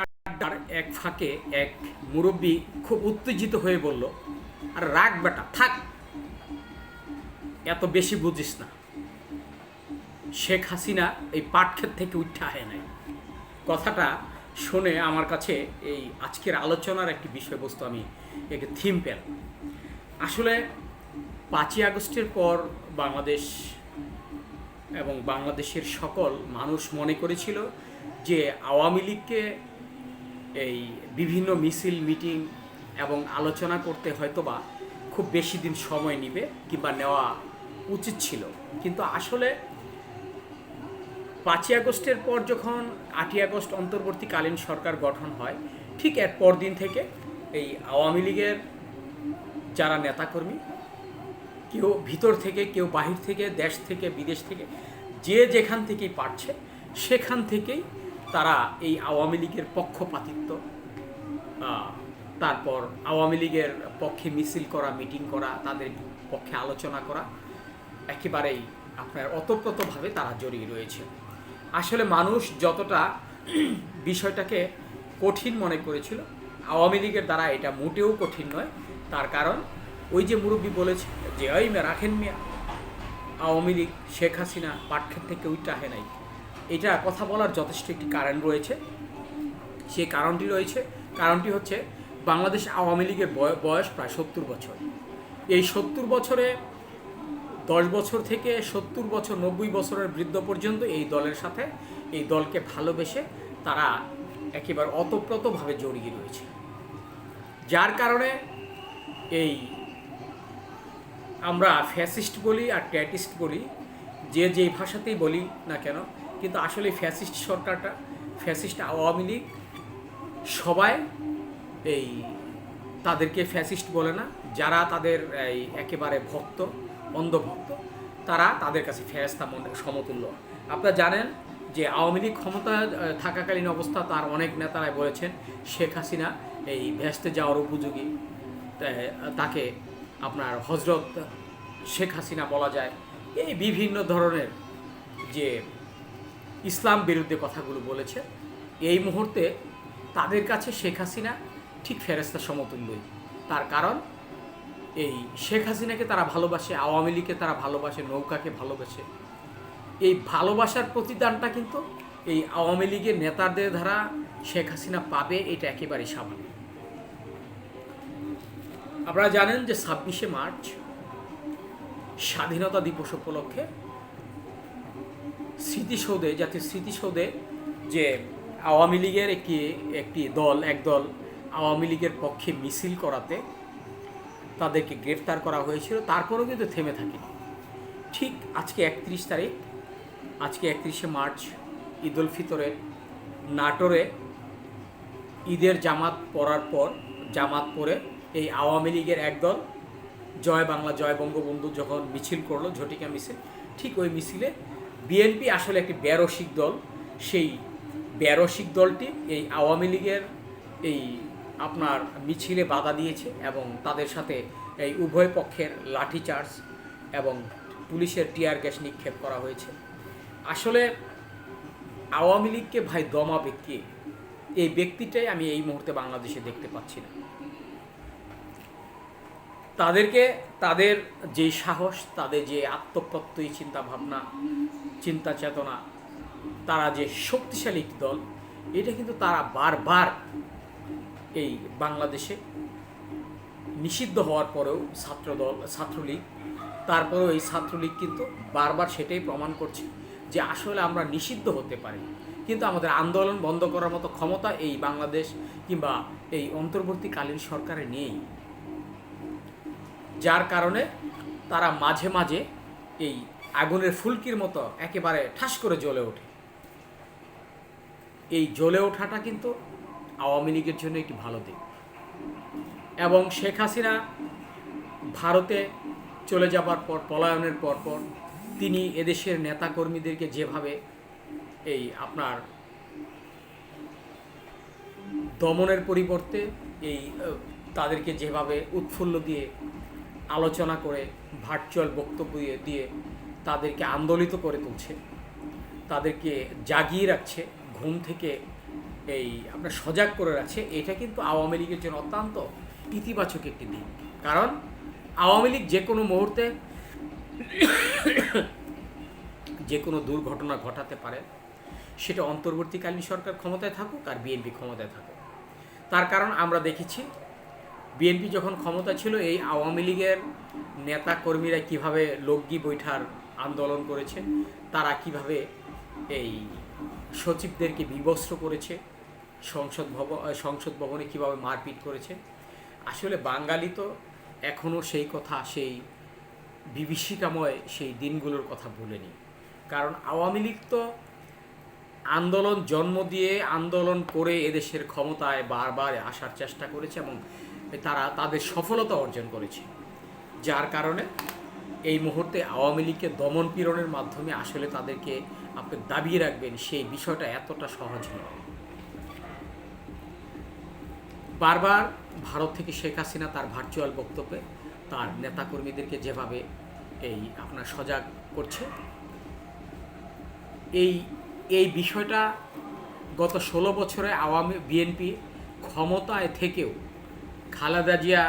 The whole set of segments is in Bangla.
আড্ডার এক ফাঁকে এক মুরব্বী খুব উত্তেজিত হয়ে বলল, আর রাগ বেটা, থাক। এত বেশি বুঝিস না। শেখ হাসিনা এই পাটক্ষেত থেকে উঠে আহে নাই। কথাটা শুনে আমার কাছে এই আজকের আলোচনার একটি বিষয়বস্তু আমি একে থিম পেলাম। আসলে পাঁচই আগস্টের পর বাংলাদেশ এবং বাংলাদেশের সকল মানুষ মনে করেছিল যে আওয়ামী লীগকে এই বিভিন্ন মিছিল, মিটিং এবং আলোচনা করতে হয়তোবা খুব বেশি দিন সময় নেবে কিংবা নেওয়া উচিত ছিল। কিন্তু আসলে পাঁচই আগস্টের পর যখন আটই আগস্ট অন্তর্বর্তীকালীন সরকার গঠন হয়, ঠিক এর পরদিন থেকে এই আওয়ামী লীগের যারা নেতাকর্মী, কেউ ভিতর থেকে, কেউ বাহির থেকে, দেশ থেকে, বিদেশ থেকে, যে যেখান থেকেই পারছে, সেখান থেকেই তারা এই আওয়ামী লীগের পক্ষপাতিত্ব তারপর আওয়ামী লীগের পক্ষে মিছিল করা, মিটিং করা, তাদের পক্ষে আলোচনা করা, একেবারেই আপনার অতপ্রতভাবে তারা জড়িয়ে রয়েছে। আসলে মানুষ যতটা বিষয়টাকে কঠিন মনে করেছিল, আওয়ামী লীগের দ্বারা এটা মোটেও কঠিন নয়। তার কারণ, ওই যে মুরব্বী বলেছে যে ওই মেয়ে রাখেন মিয়া। আওয়ামী লীগ শেখ হাসিনা পাটক্ষেত থেকে উইটা আহে নাই। এটা কথা বলার যথেষ্ট একটি কারণ রয়েছে। সেই কারণটি রয়েছে, কারণটি হচ্ছে বাংলাদেশ আওয়ামী লীগের বয়- বয়স প্রায় সত্তর বছর। এই সত্তর বছরে দশ বছর থেকে সত্তর বছর, নব্বই বছরের বৃদ্ধ পর্যন্ত এই দলের সাথে এই দলকে ভালোবেসে তারা একেবারে অতপ্রতভাবে জড়িয়ে রয়েছে। যার কারণে এই আমরা ফ্যাসিস্ট বলি আর ট্যাটিস্ট বলি, যে যেই ভাষাতেই বলি না কেন কিন্তু আসলে ফ্যাসিস্ট সরকারটা, ফ্যাসিস্ট আওয়ামী লীগ, সবাই এই তাদেরকে ফ্যাসিস্ট বলে না, যারা তাদের এই একেবারে ভক্ত, অন্ধভক্ত, তারা তাদের কাছে ফেরেস্তা মনে, সমতুল্য। আপনারা জানেন যে আওয়ামী লীগ ক্ষমতা থাকাকালীন অবস্থা তার অনেক নেতারাই বলেছেন, শেখ হাসিনা এই ভেস্তে যাওয়ার উপযোগী তাকে আপনার হজরত শেখ হাসিনা বলা যায়, এই বিভিন্ন ধরনের যে ইসলাম বিরুদ্ধে কথাগুলো বলেছে। এই মুহূর্তে তাদের কাছে শেখ হাসিনা ঠিক ফেরেস্তা সমতুল্যই। তার কারণ, এই শেখ হাসিনাকে তারা ভালোবাসে, আওয়ামী লীগকে তারা ভালোবাসে, নৌকাকে ভালোবাসে। এই ভালোবাসার প্রতিদানটা কিন্তু এই আওয়ামী লীগের নেতাদের দ্বারা শেখ হাসিনা পাবে, এটা একেবারেই স্বাভাবিক। আপনারা জানেন যে ছাব্বিশে মার্চ স্বাধীনতা দিবস উপলক্ষে স্মৃতিসৌধে, জাতীয় স্মৃতিসৌধে যে আওয়ামী লীগের একটি একটি দল একদল আওয়ামী লীগের পক্ষে মিছিল করাতে তাদেরকে গ্রেফতার করা হয়েছিল তারপরেও কিন্তু থেমে থাকে ঠিক আজকে একত্রিশ তারিখ, আজকে একত্রিশে মার্চ, ঈদ উল ফিতরে নাটোরে ঈদের জামাত পড়ার পর, জামাত পরে এই আওয়ামী লীগের একদল জয় বাংলা, জয় বঙ্গবন্ধু যখন মিছিল করল ঝটিকা মিছিল, ঠিক ওই মিছিলে বিএনপি আসলে একটি বেরসিক দল। সেই বেরসিক দলটি এই আওয়ামী লীগের এই আপনার মিছিলে বাধা দিয়েছে এবং তাদের সাথে এই উভয় পক্ষের লাঠিচার্জ এবং পুলিশের টিয়ার গ্যাস নিক্ষেপ করা হয়েছে। আসলে আওয়ামী লীগকে ভাই দমাবে কে এই ব্যক্তিটাই আমি এই মুহূর্তে বাংলাদেশে দেখতে পাচ্ছি না। তাদেরকে, তাদের যে সাহস, তাদের যে আত্মপ্রত্যয়ী চিন্তা ভাবনা চিন্তা চেতনা, তারা যে শক্তিশালী একটি দল, এটা কিন্তু তারা বারবার এই বাংলাদেশে নিষিদ্ধ হওয়ার পরেও ছাত্রদল, ছাত্রলীগ, তারপরেও এই ছাত্রলীগ কিন্তু বারবার সেটাই প্রমাণ করছে যে আসলে আমরা নিষিদ্ধ হতে পারি। কিন্তু আমাদের আন্দোলন বন্ধ করার মতো ক্ষমতা এই বাংলাদেশ কিংবা এই অন্তর্বর্তীকালীন সরকারে নেই। যার কারণে তারা মাঝে মাঝে এই আগুনের ফুলকির মতো একেবারে ঠাস করে জ্বলে ওঠে। এই জ্বলে ওঠাটা কিন্তু আওয়ামী লীগের জন্য একটি ভালো দিক। এবং শেখ হাসিনা ভারতে চলে যাবার পর, পলায়নের পর পর তিনি এদেশের নেতাকর্মীদেরকে যেভাবে এই আপনার দমনের পরিবর্তে এই তাদেরকে যেভাবে উৎফুল্ল দিয়ে আলোচনা করে ভার্চুয়াল বক্তব্য দিয়ে তাদেরকে আন্দোলিত করে তুলছে। তাদেরকে জাগিয়ে রাখছে, ঘুম থেকে এই আপনার সজাগ করে রাখছে। এটা কিন্তু আওয়ামী লীগের জন্য অত্যন্ত ইতিবাচক একটি দিক। কারণ আওয়ামী লীগ যে কোনো মুহূর্তে যে কোনো দুর্ঘটনা ঘটাতে পারে। সেটা অন্তর্বর্তীকালীন সরকার ক্ষমতায় থাকুক আর বিএনপি ক্ষমতায় থাকুক। তার কারণ আমরা দেখেছি বিএনপি যখন ক্ষমতা ছিল, এই আওয়ামী লীগের নেতা কর্মীরা কীভাবে লোকগি বৈঠার আন্দোলন করেছে, তারা কীভাবে এই সচিবদেরকে বিবস্ত্র করেছে, সংসদ ভবন সংসদ ভবনে কীভাবে মারপিট করেছে, আসলে বাঙালি তো এখনও সেই কথা, সেই বিভীষিকাময় সেই দিনগুলোর কথা ভুলেনি। কারণ আওয়ামী লীগ তো আন্দোলন জন্ম দিয়ে আন্দোলন করে এদেশের ক্ষমতায় বারবার আসার চেষ্টা করেছে এবং তারা তাদের সফলতা অর্জন করেছে। যার কারণে এই মুহূর্তে আওয়ামী লীগকে দমন পীড়নের মাধ্যমে আসলে তাদেরকে আপনি দাবিয়ে রাখবেন, সেই বিষয়টা এতটা সহজ নয়। বারবার ভারত থেকে শেখ হাসিনা তার ভার্চুয়াল বক্তব্যে তার নেতাকর্মীদেরকে যেভাবে এই আপনার সজাগ করছে, এই এই বিষয়টা গত ষোলো বছরে আওয়ামী, বিএনপি ক্ষমতায় থেকেও খালেদা জিয়া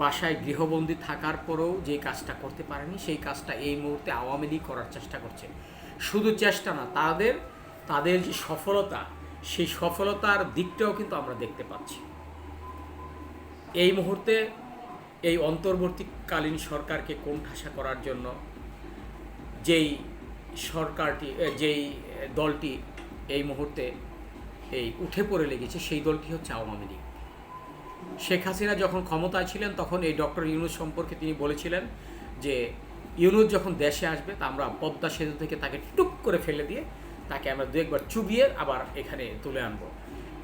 বাসায় গৃহবন্দী থাকার পরেও যে কাজটা করতে পারেনি, সেই কাজটা এই মুহূর্তে আওয়ামী লীগ করার চেষ্টা করছে। শুধু চেষ্টা না, তাদের তাদের যে সফলতা, সেই সফলতার দিকটাও কিন্তু আমরা দেখতে পাচ্ছি। এই মুহূর্তে এই অন্তর্বর্তীকালীন সরকারকে কোণঠাসা করার জন্য যেই সরকারটি যেই দলটি এই মুহূর্তে এই উঠে পড়ে লেগেছে, সেই দলটি হচ্ছে আওয়ামী লীগ। শেখ হাসিনা যখন ক্ষমতায় ছিলেন, তখন এই ডক্টর ইউনুস সম্পর্কে তিনি বলেছিলেন যে, ইউনুস যখন দেশে আসবে, তা আমরা পদ্মা সেতু থেকে তাকে টুক করে ফেলে দিয়ে তাকে আমরা দু একবার চুবিয়ে আবার এখানে তুলে আনব।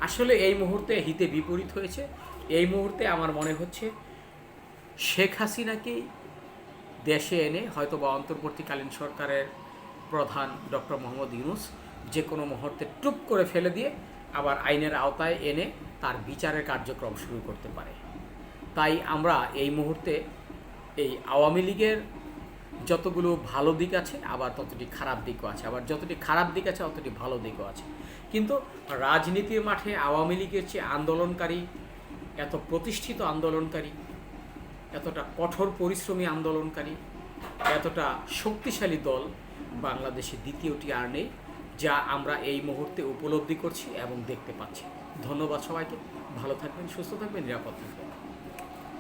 আসলে এই মুহূর্তে হিতে বিপরীত হয়েছে। এই মুহূর্তে আমার মনে হচ্ছে, শেখ হাসিনাকেই দেশে এনে হয়তো বা অন্তর্বর্তীকালীন সরকারের প্রধান ডক্টর মোহাম্মদ ইউনুস যে কোনো মুহূর্তে টুপ করে ফেলে দিয়ে আবার আইনের আওতায় এনে তার বিচারের কার্যক্রম শুরু করতে পারে। তাই আমরা এই মুহূর্তে এই আওয়ামী লীগের যতগুলো ভালো দিক আছে, আবার ততটি খারাপ দিকও আছে। আবার যতটি খারাপ দিক আছে ততটি ভালো দিকও আছে। কিন্তু রাজনীতির মাঠে আওয়ামী লীগের চেয়ে আন্দোলনকারী, এত প্রতিষ্ঠিত আন্দোলনকারী, এতটা কঠোর পরিশ্রমী আন্দোলনকারী, এতটা শক্তিশালী দল বাংলাদেশে দ্বিতীয়টি আর নেই। যা আমরা এই মুহূর্তে উপলব্ধি করছি এবং দেখতে পাচ্ছি। ধন্যবাদ সবাইকে। ভালো থাকবেন, সুস্থ থাকবেন, নিরাপদ থাকবেন।